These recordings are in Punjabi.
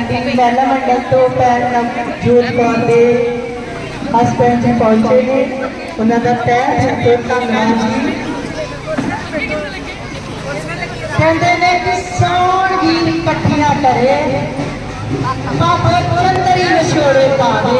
मैटिंग महिला मंडल तो ਭੈਣ ਨਵਜੋਤ ਕੌਰ ਦੇ ਹਸਬੰਡ ਜੀ ਪਹੁੰਚੇ ਨੇ ਉਹਨਾਂ ਦਾ ਤਹਿ ਦਿਲ ਤੋਂ ਧੰਨਵਾਦ ਜੀ ਕਹਿੰਦੇ ਨੇ ਕਿ ਸੌਣ ਗੀਤ ਇਕੱਠੀਆਂ ਕਰੇ ਬਾਬਾ ਪੁਰੰਦਰੀ ਮਸ਼ਹੂਰੇ ਪਾਵੇ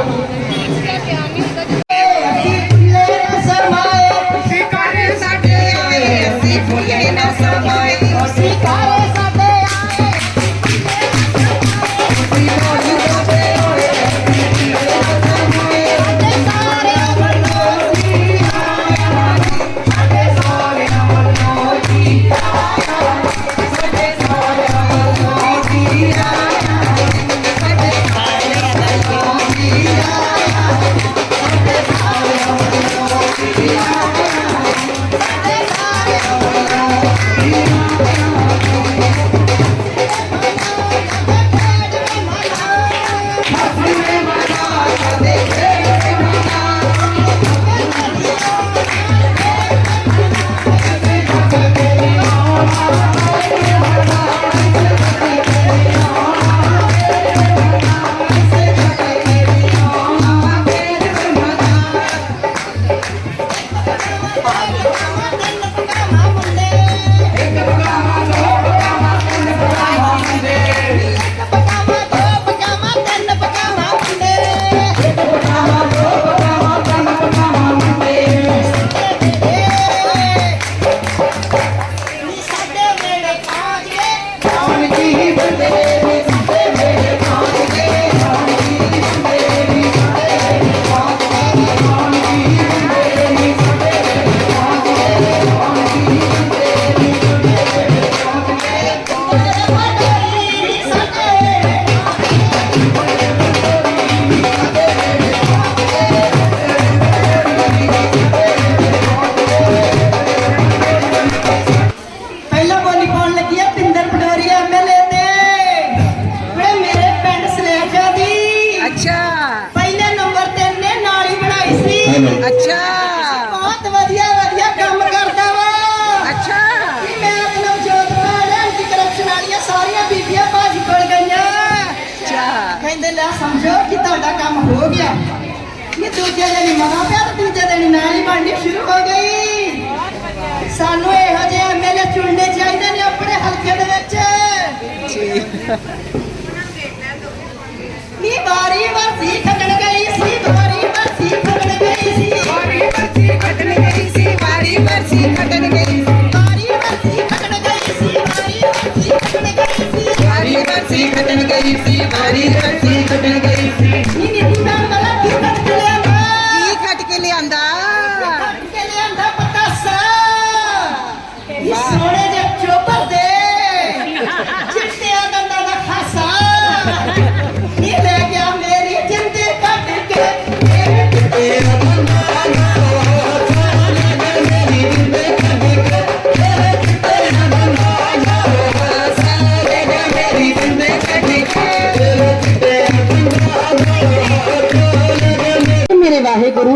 ਮੇਰੇ ਵਾਹਿਗੁਰੂ,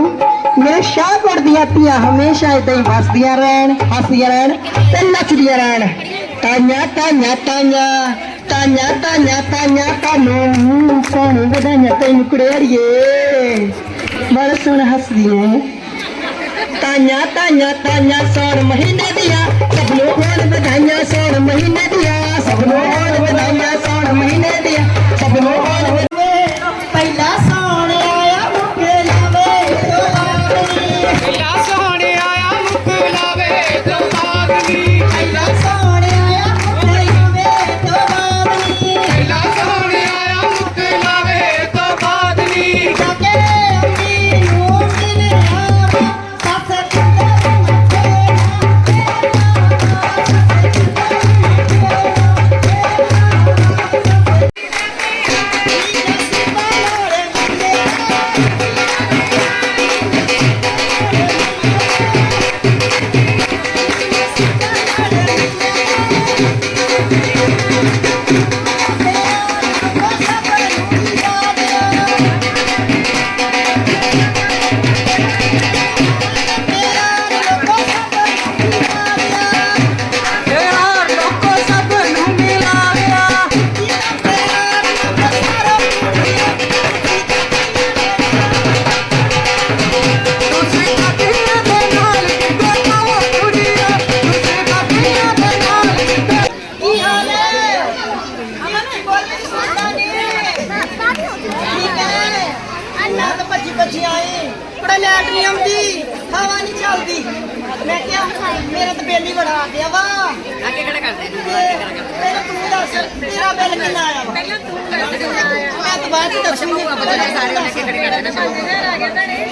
ਮੈਂ ਸ਼ਾਹਕੋਟ ਦੀਆਂ ਧੀਆਂ ਹਮੇਸ਼ਾ ਇਦਾਂ ਹੀ ਵਸਦੀਆਂ ਰਹਿਣ, ਹੱਸਦੀਆਂ ਰਹਿਣ ਤੇ ਨੱਚਦੀਆਂ ਰਹਿਣ। ਤਾਂਿਆ ਤਾਂਿਆ ਤਾਂਿਆ ਤਾਨਿਆ ਤਾਨਿਆ ਤਾਨਿਆ ਤਾਨੂੰ ਕੋਣ ਵਧਾਈਆਂ ਤੈਨੂੰ ਕੁੜੇੜੀਏ? ਬੜਾ ਸੋਹਣਾ ਹੱਸਦੀ ਹੈ ਤਾਨਿਆ ਤਾਨਿਆ ਤਾਨਿਆ ਸੌਣ ਮਹੀਨੇ ਦੀਆਂ ਸਭ ਨੂੰ ਕੋਣ ਵਧਾਈਆਂ ਸੌਣ ਮਹੀਨੇ ਦੀਆਂ ਸਭ ਨੂੰ ਕੋਣ ਵਧਾਈਆਂ ਸੌਣ ਮਹੀਨੇ ਦੀਆਂ ਸਭ ਨੂੰ ਕੋਣ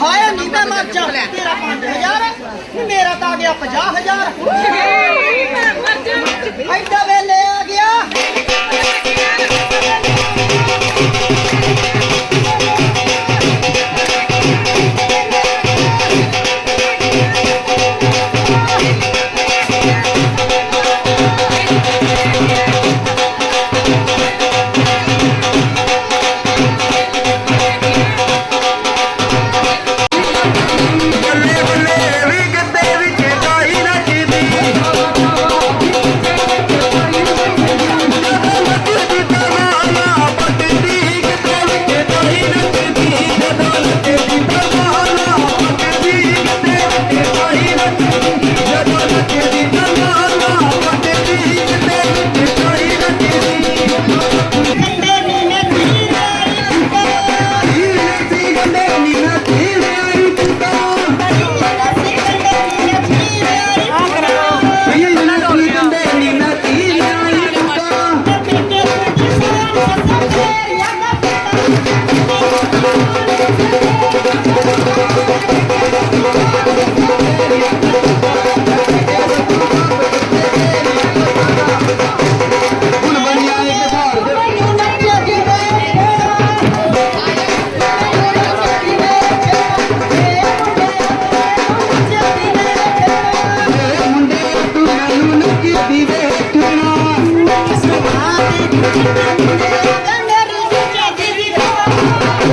ਹਾਏ ਨੀਤਾ ਮਰ ਜਾ ਤੇਰਾ 5000 ਮੇਰਾ ਤਾਂ ਆ ਗਿਆ 50000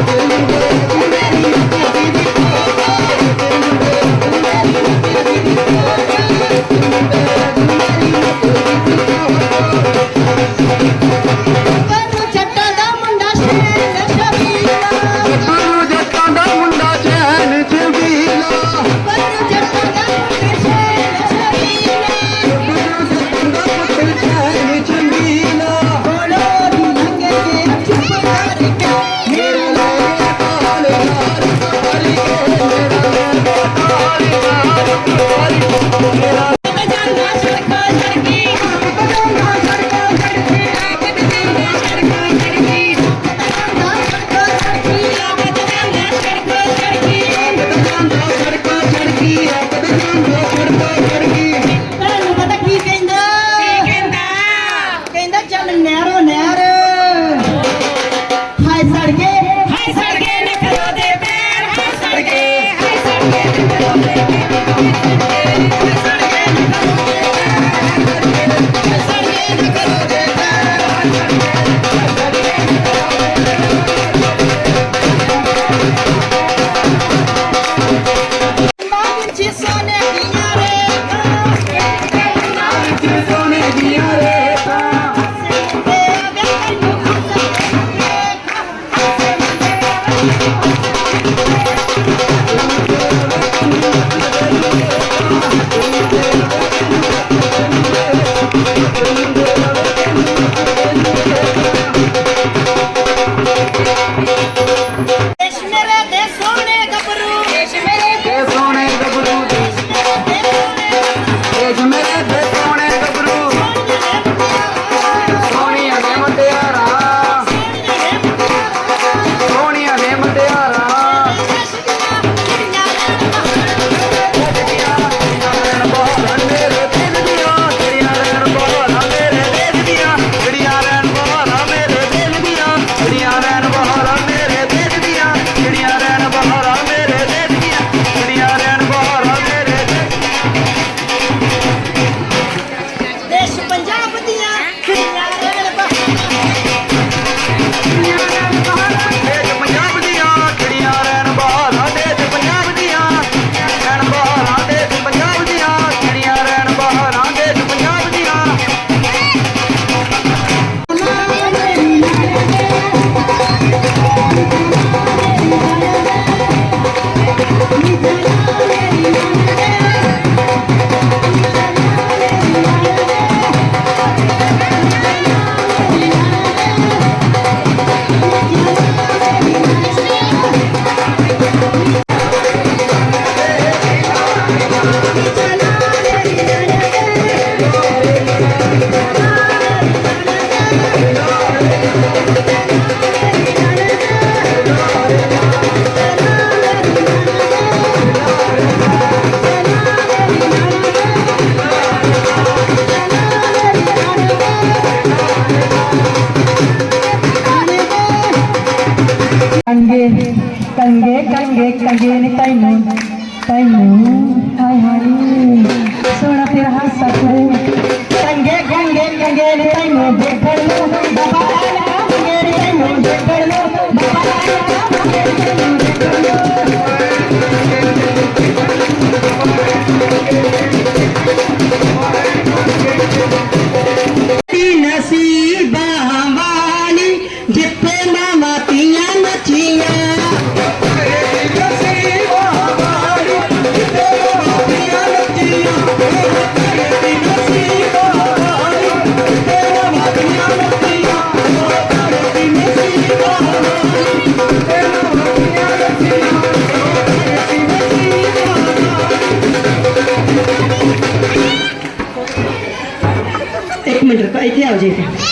Thank you. ਕੰਗੇ ਕੰਗੇ ਕੰਗੇ ਕੰਗੇ ਨੇ ਤੈਨੂੰ ਤੈਨੂੰ, ਹਾਏ ਹਾਏ। ਸੋਹਣਾ ਤੇਰਾ ਹਾਸਾ ਤੂੰ। ਕੰਗੇ ਕੰਗੇ ਕੰਗੇ ਨੇ ਤੈਨੂੰ, ਦੇਖਣ ਨੂੰ ਬਾਬਾ ਆਇਆ ਮੇਰੀ ਤੈਨੂੰ, ਦੇਖਣ ਨੂੰ ਬਾਬਾ ਆਇਆ ਮੇਰੀ ਤੈਨੂੰ ਦੇਖਣ ਨੂੰ Sí.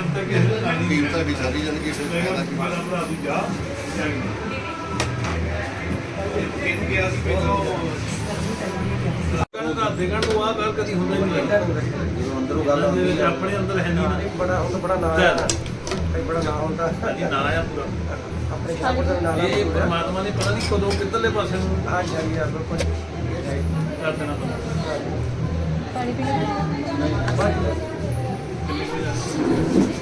ਕੀਮਤਾਂ ਵੀ ਸਾਰੀ ਜਨ ਕੀ ਦੇਖਣ ਨੂੰ ਆ ਗੱਲ ਕਦੀ ਹੁੰਦਾ ਹੀ ਨਹੀਂ ਲੱਗਦਾ ਅੰਦਰੋਂ ਗੱਲ ਦੇ ਵਿੱਚ ਆਪਣੇ ਅੰਦਰ ਹੈ ਨਹੀਂ ਨਾ ਬੜਾ ਉਹ ਬੜਾ ਨਾਂ ਹੈ ਬੜਾ ਨਾਂ ਹੁੰਦਾ ਜੀ ਨਾ ਆ ਪੂਰਾ ਆਪਣੇ ਸ਼ਾਮਲ ਦਾ ਨਾਂ ਇਹ ਪਰਮਾਤਮਾ ਨੇ ਪਤਾ ਨਹੀਂ ਕਦੋਂ ਕਿੱਧਰਲੇ ਪਾਸੇ ਨੂੰ ਹਾਂ ਜੀ ਯਾਰ ਬਿਲਕੁਲ ਕਰ ਦੇਣਾ ਪਤਾ Thank you.